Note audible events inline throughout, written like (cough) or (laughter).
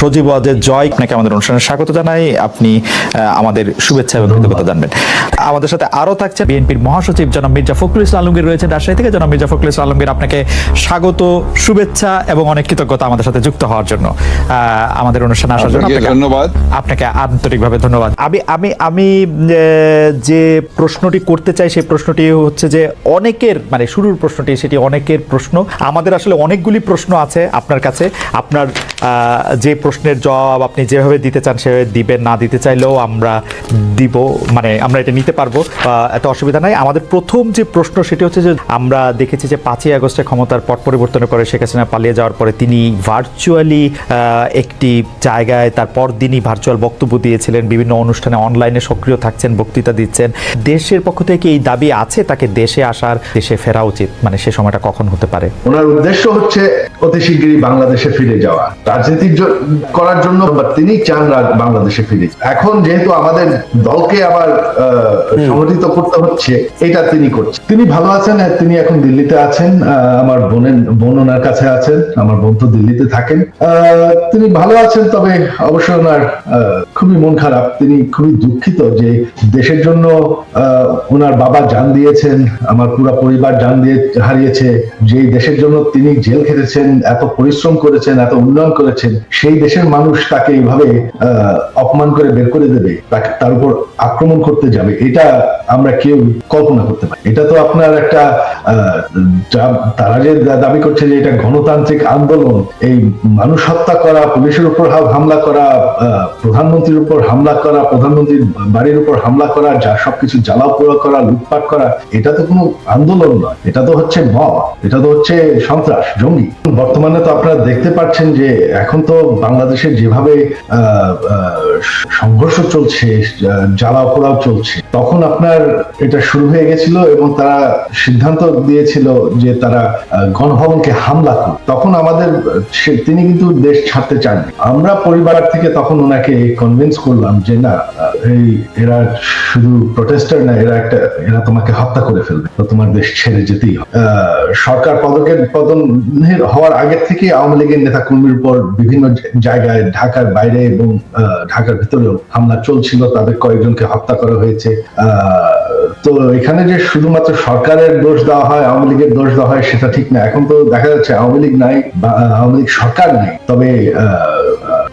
সজীব ওয়াজের জয়। আপনাকে আমাদের অনুষ্ঠানে স্বাগত জানাই। আপনি আহ, আমাদের শুভেচ্ছা এবং কৃতজ্ঞতা জানবেন। আমাদের সাথে আরও থাকছে বিএনপির মহাসচিব জনাব মির্জা ফখরুল ইসলাম আলমগীর রয়েছেন রাজশাহী থেকে। জনাব মির্জা ফখরুল ইসলাম আলমগীর আপনাকে স্বাগত শুভেচ্ছা এবং অনেক কৃতজ্ঞতা আমাদের সাথে যুক্ত হওয়ার জন্য। আহ, আমাদের অনুষ্ঠানে আসার জন্য ধন্যবাদ। আপনাকে আন্তরিকভাবে ধন্যবাদ। আমি আমি আমি আহ, যে প্রশ্নটি করতে চাই সেই প্রশ্নটি হচ্ছে যে অনেকের মানে শুরুর প্রশ্নটি সেটি অনেকের প্রশ্ন। আমাদের আসলে অনেকগুলি প্রশ্ন আছে আপনার কাছে। আপনার আহ, যে প্রশ্নের জবাব আপনি যেভাবে দিতে চান সেভাবে দিবেন, না দিতে চাইলেও আমরা দিব মানে আমরা এটা নিতে পারব এত অসুবিধা নাই। আমাদের প্রথম যে প্রশ্ন সেটি হচ্ছে যে আমরা দেখেছি যে পাঁচই আগস্টে ক্ষমতার পট পরিবর্তনের পরে শেখ হাসিনা পালিয়ে যাওয়ার পরে তিনি ভার্চুয়ালি একটি জায়গায় তার পরদিনই ভার্চুয়াল বক্তব্য দিয়েছিলেন, বিভিন্ন অনুষ্ঠানে অনলাইনে সক্রিয় থাকছেন, বক্তৃতা দিচ্ছেন। দেশের পক্ষ থেকে এই দাবি আছে, তাকে দেশে আসার, দেশে ফেরা উচিত মানে সে সময়টা কখন হতে পারে? ওনার উদ্দেশ্য হচ্ছে অতি শিগগিরই বাংলাদেশে ফিরে যাওয়া। রাজনীতি জ- করার জন্য তিনি চান বাংলাদেশে ফিরে। এখন যেহেতু আমাদের দলকে আবার সংগঠিত করতে হচ্ছে এটা তিনি করছেন। তিনি ভালো আছেন তিনি এখন দিল্লিতে আছেন আমার বোনের বোন ওনার কাছে আছেন আমার বোন তো দিল্লিতে থাকেন। তিনি ভালো আছেন তবে অবশ্য ওনার খুবই মন খারাপ। তিনি খুবই দুঃখিত যে দেশের জন্য আহ, ওনার বাবা জান দিয়েছেন আমার পুরো পরিবার জান দিয়ে হারিয়েছে। যে দেশের জন্য তিনি জেল খেটেছেন এত পরিশ্রম করেছেন এত উন্নয়ন করেছেন সেই দেশের মানুষ তাকে এইভাবে অপমান করে বের করে দেবে, তাকে তার উপর আক্রমণ করতে যাবে, এটা আমরা কেউ কল্পনা করতে পারি এটা তো আপনার একটা তারা যে দাবি করছে যে এটা গণতান্ত্রিক আন্দোলন, এই মানুষ হত্যা করা, পুলিশের উপর হামলা করা প্রধানমন্ত্রীর উপর হামলা করা, প্রধানমন্ত্রীর বাড়ির উপর হামলা করা, যা সবকিছু জ্বালা পোড়া করা, লুটপাট করা, এটা তো কোনো আন্দোলন নয়, এটা তো হচ্ছে মব, এটা তো হচ্ছে সন্ত্রাস, জঙ্গি। বর্তমানে তো আপনারা দেখতে পাচ্ছেন যে এখন তো বাংলাদেশে যেভাবে সংঘর্ষ চলছে জ্বালা পোড়াও চলছে তখন আপনার এটা শুরু হয়ে গেছিল এবং তারা সিদ্ধান্ত দিয়েছিল যে তারা গণভবনকে হামলা করবে তখন আমাদের তিনি কিন্তু দেশ ছাড়তে চান আমরা পরিবার থেকে তখন ওনাকে কনভিন্স করলাম যে না এই, এরা শুধু প্রটেস্টার না, এরা একটা, এরা তোমাকে হত্যা করে ফেলবে। তো তোমার দেশ ছেড়ে যেতেই হবে। সরকার পদকের পতন হওয়ার আগের থেকে আওয়ামী লীগের নেতা কর্মীর উপর বিভিন্ন জায়গায়, ঢাকার বাইরে এবং ঢাকার ভিতরেও হামলা চলছিল। তাদের কয়েকজনকে হত্যা করা হয়েছে। তো এখানে যে শুধুমাত্র সরকারের দোষ দেওয়া হয়, আওয়ামী লীগের দোষ দেওয়া হয়, সেটা ঠিক না। এখন তো দেখা যাচ্ছে আওয়ামী লীগ নাই বা আওয়ামী লীগ সরকার নাই। তবে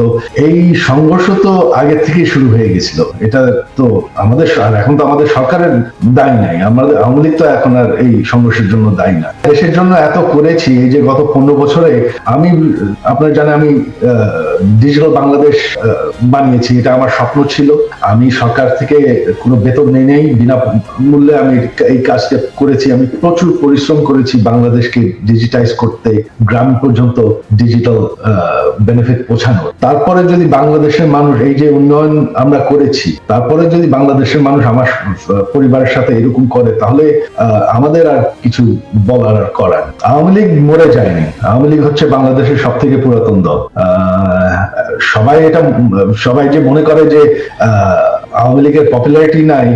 তো এই সংঘর্ষ তো আগে থেকেই শুরু হয়ে গেছিল। এটা তো আমাদের এখন তো আমাদের সরকারের দায় নাই। আমাদের আওয়ামী লীগ তো এখন আর এই সংঘর্ষের জন্য দায়ী না। দেশের জন্য এত করেছি যে গত পনেরো বছরে আমি, আপনার জানে আমি ডিজিটাল বাংলাদেশ বানিয়েছি। এটা আমার স্বপ্ন ছিল। আমি সরকার থেকে কোনো বেতন নেই নেই, বিনা মূল্যে আমি এই কাজটা করেছি। আমি প্রচুর পরিশ্রম করেছি বাংলাদেশকে ডিজিটাইজ করতে, গ্রাম পর্যন্ত ডিজিটাল বেনিফিট পৌঁছানো তারপরে যদি বাংলাদেশের মানুষ এই যে উন্নয়ন আমরা করেছি তারপরে যদি বাংলাদেশের মানুষ আমার পরিবারের সাথে এরকম করে তাহলে আমাদের আর কিছু বলার আর করার আওয়ামী লীগ মরে যায়নি। আওয়ামী লীগ হচ্ছে বাংলাদেশের সব থেকে পুরাতন দল। সবাই এটা সবাই যে মনে করে যে আহ, আওয়ামী লীগের পপুলারিটি নাই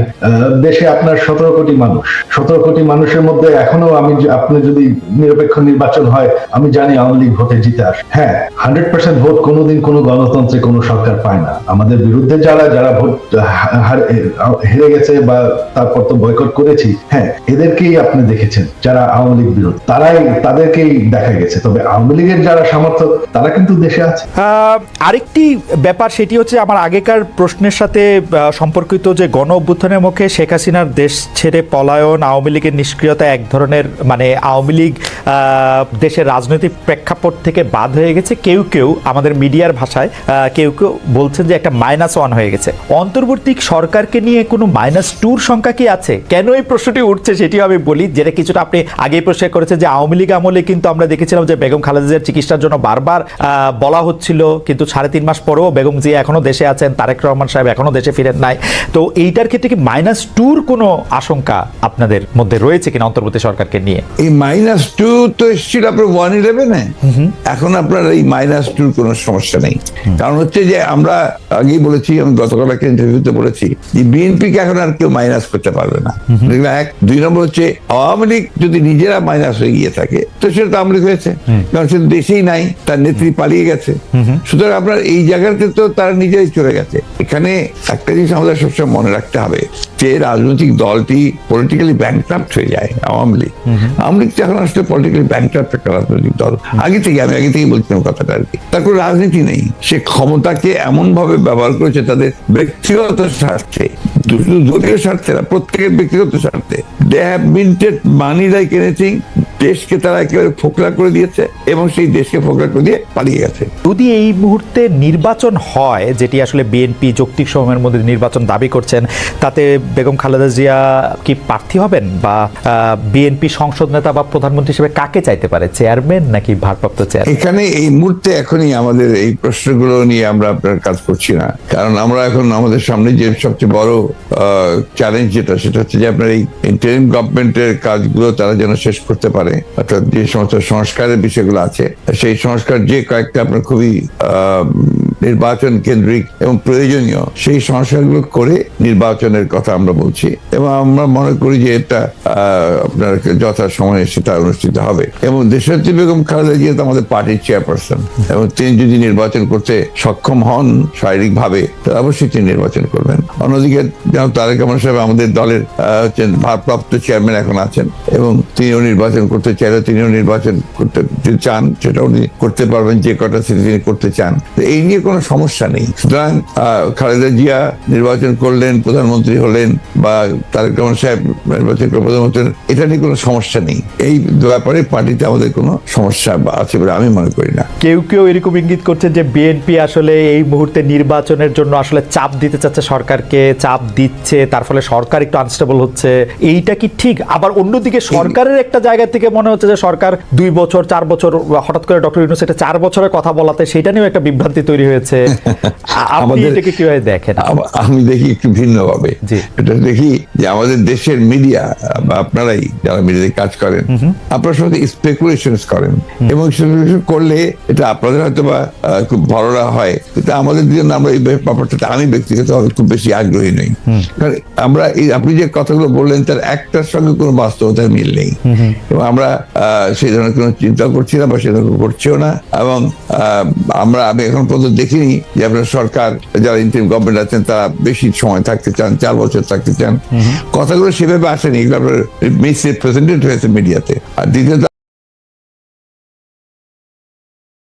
দেশে আপনার সতেরো কোটি মানুষ। সতেরো কোটি মানুষের মধ্যে এখনও আমি আপনি যদি নিরপেক্ষ নির্বাচন হয়, আমি জানি আওয়ামী লীগ ভোটে জিতে আসে হ্যাঁ হান্ড্রেড পার্সেন্ট ভোট কোনোদিন কোনো গণতন্ত্রে কোনো সরকার পায় না। আমাদের বিরুদ্ধে যারা যারা ভোট হেরে গেছে বা তারপর তো বয়কট করেছি হ্যাঁ এদেরকেই আপনি দেখেছেন, যারা আওয়ামী লীগ বিরোধী। তারাই তাদেরকেই দেখা গেছে। তবে আওয়ামী লীগের যারা সমর্থক তারা কিন্তু দেশে আছে। আরেকটি ব্যাপার, সেটি হচ্ছে আমার আগেকার প্রশ্নের সাথে সম্পর্কিত যে গণ অভ্যুত্থানের মুখে শেখ হাসিনার দেশ ছেড়ে পলায়ন, আওয়ামী লীগের নিষ্ক্রিয়তা এক ধরনের মানে আওয়ামী লীগ দেশের রাজনৈতিক প্রেক্ষাপট থেকে বাদ হয়ে গেছে। কেউ কেউ আমাদের মিডিয়ার ভাষায় কেউ কেউ বলছেন যে একটা মাইনাস ওয়ান হয়ে গেছে। অন্তর্বর্তী সরকারকে নিয়ে কোনো মাইনাস টুর সংখ্যা কি আছে? কেন এই প্রশ্নটি উঠছে সেটিও আমি বলি, যেটা কিছুটা আপনি আগেই প্রশ্ন করেছেন যে আওয়ামী লীগ আমলে কিন্তু আমরা দেখেছিলাম যে বেগম খালেদা জিয়ার চিকিৎসার জন্য বারবার বলা হচ্ছিল, কিন্তু সাড়ে তিন মাস পরেও বেগম জিয়া এখনও দেশে আছেন, তারেক রহমান সাহেব এখনও দেশে ফিরেন নাই। তো এইটার ক্ষেত্রে কি মাইনাস টুর কোনো আশঙ্কা আপনাদের মধ্যে রয়েছে কিনা অন্তর্বর্তী সরকারকে নিয়ে? এই মাইনাস টু তো এসেছিল আপনার ওয়ান ইলেভেনে এখন আপনার এই মাইনাস টুর কোনো সমস্যা নেই। কারণ হচ্ছে যে আমরা আগেই বলেছি আমি গতকাল একটা ইন্টারভিউতে বলেছি যে বিএনপি কে এখন আর কেউ মাইনাস করতে পারবে না। এক দুই নম্বর হচ্ছে আওয়ামী লীগ যদি নিজেরা মাইনাস হয়ে গিয়ে থাকে তো সেটা তো আওয়ামী লীগ হয়েছে। কারণ সে দেশেই নাই তার নেত্রী পালিয়ে গেছে। সুতরাং আপনার এই জায়গাতে তো তারা নিজেরাই চলে গেছে। এখানে একটা জিনিস আমাদের সবসময় মনে রাখতে হবে যে রাজনৈতিক দলটি পলিটিক্যালি ব্যাংক্রাফ্ট হয়ে যায় আওয়ামী লীগ। আওয়ামী লীগ এখন আসলে পলিটিক্যালি ব্যাংক্রাফ্ট একটা রাজনৈতিক দল। আগে থেকে আমি আগে থেকেই বলছিলাম কথাটা আর কি। তার কোনো রাজনীতি নেই। সে ক্ষমতাকে এমন ভাবে ব্যবহার করেছে তাদের ব্যক্তিগত স্বার্থে দলীয় স্বার্থে না প্রত্যেকের ব্যক্তিগত স্বার্থে। They have minted money like anything দেশকে তারা একেবারে ফোকলা করে দিয়েছে এবং সেই দেশকে ফোকলা করে দিয়ে পালিয়ে গেছে। যদি এই মুহূর্তে নির্বাচন হয় যেটি আসলে বিএনপি যৌক্তিক সময়ের মধ্যে নির্বাচন দাবি করছেন তাতে বেগম খালেদা জিয়া কি প্রার্থী হবেন? বা বিএনপি সংসদ নেতা বা প্রধানমন্ত্রী হিসেবে কাকে চাইতে পারে? চেয়ারম্যান নাকি ভারপ্রাপ্ত চেয়ার এখানে এই মুহূর্তে এখনই আমাদের এই প্রশ্নগুলো নিয়ে আমরা আপনার কাজ করছি না। কারণ আমরা এখন আমাদের সামনে যে সবচেয়ে বড় চ্যালেঞ্জ যেটা সেটা হচ্ছে যে আপনার এই ইন্টারিম গভর্নমেন্টের কাজগুলো তারা যেন শেষ করতে পারে। অর্থাৎ যে সমস্ত সংস্কারের বিষয়গুলো আছে সেই সংস্কার যে কয়েকটা আপনার খুবই নির্বাচন কেন্দ্রিক এবং প্রয়োজনীয় সেই সংস্কারগুলো করে নির্বাচনের কথা আমরা বলছি। এবং আমরা মনে করি যে এটা আপনার যথা সময়ে সেটা অনুষ্ঠিত হবে। এবং দেশাত্রী বেগম খালেদা জিয়া তো আমাদের পার্টির চেয়ারপারসন। এবং তিনি যদি নির্বাচন করতে সক্ষম হন শারীরিক ভাবে তাহলে অবশ্যই তিনি নির্বাচন করবেন। অন্যদিকে যেমন তারেক রহমান সাহেব আমাদের দলের ভারপ্রাপ্ত চেয়ারম্যান এখন আছেন, এবং তিনিও নির্বাচন করতে চাইলে তিনিও নির্বাচন করতে চান সেটা উনি করতে পারবেন, যে কটা সিটি তিনি করতে চান। এই নিয়ে কোনো সমস্যা নেই। সুতরাং খালেদা জিয়া নির্বাচন করলেন প্রধানমন্ত্রী হলেন বা তারেক রহমান সাহেব নির্বাচন করে প্রধানমন্ত্রী এটা নিয়ে কোনো সমস্যা নেই। এই ব্যাপারে পার্টিতে আমাদের কোনো সমস্যা আছে বলে আমি মনে করি না। কেউ কেউ এরকম ইঙ্গিত করছেন যে বিএনপি আসলে এই মুহূর্তে নির্বাচনের জন্য আসলে চাপ দিতে চাচ্ছে সরকারকে চাপ দিচ্ছে তার ফলে সরকার একটু আনস্টেবল হচ্ছে। এইটা কি ঠিক? আবার অন্যদিকে সরকারের একটা জায়গা থেকে মনে হচ্ছে যে সরকার দুই বছর চার বছর হঠাৎ করে ডক্টর ইউনুস এটা চার বছরের কথা বলাতে সেটা নিয়েও একটা বিভ্রান্তি তৈরি হয়েছে। (laughs) আ- আপনি এটাকে কীভাবে দেখেন? আমি দেখি একটু ভিন্নভাবে। এটা দেখি যে আমাদের দেশের মিডিয়া বা আপনারাই যারা মিডিয়াতে কাজ করেন আপনারা সঙ্গে স্পেকুলেশন করেন। এবং স্পেকুলেশন করলে এটা আপনাদের হয়তো বা খুব বড়রা হয়। কিন্তু আমাদের জন্য আমরা এই ব্যাপারটা আমি ব্যক্তিগতভাবে খুব বেশি আগ্রহী নই। কারণ আমরা এই আপনি যে কথাগুলো বললেন তার একটার সঙ্গে কোনো বাস্তবতার মিল নেই। এবং আমরা আহ, সেই ধরনের কোনো চিন্তা করছি না বা সে ধরনের করছিও না। এবং আমরা আমি এখন পর্যন্ত দেখিনি যে আপনার সরকার যারা ইন্টারিম গভর্নমেন্ট আছেন তারা বেশি সময় থাকতে চান চার বছর থাকতে চান। কথাগুলো সেভাবে আসেনি এগুলো আপনার হয়েছে মিডিয়াতে আর দ্বিতীয়ত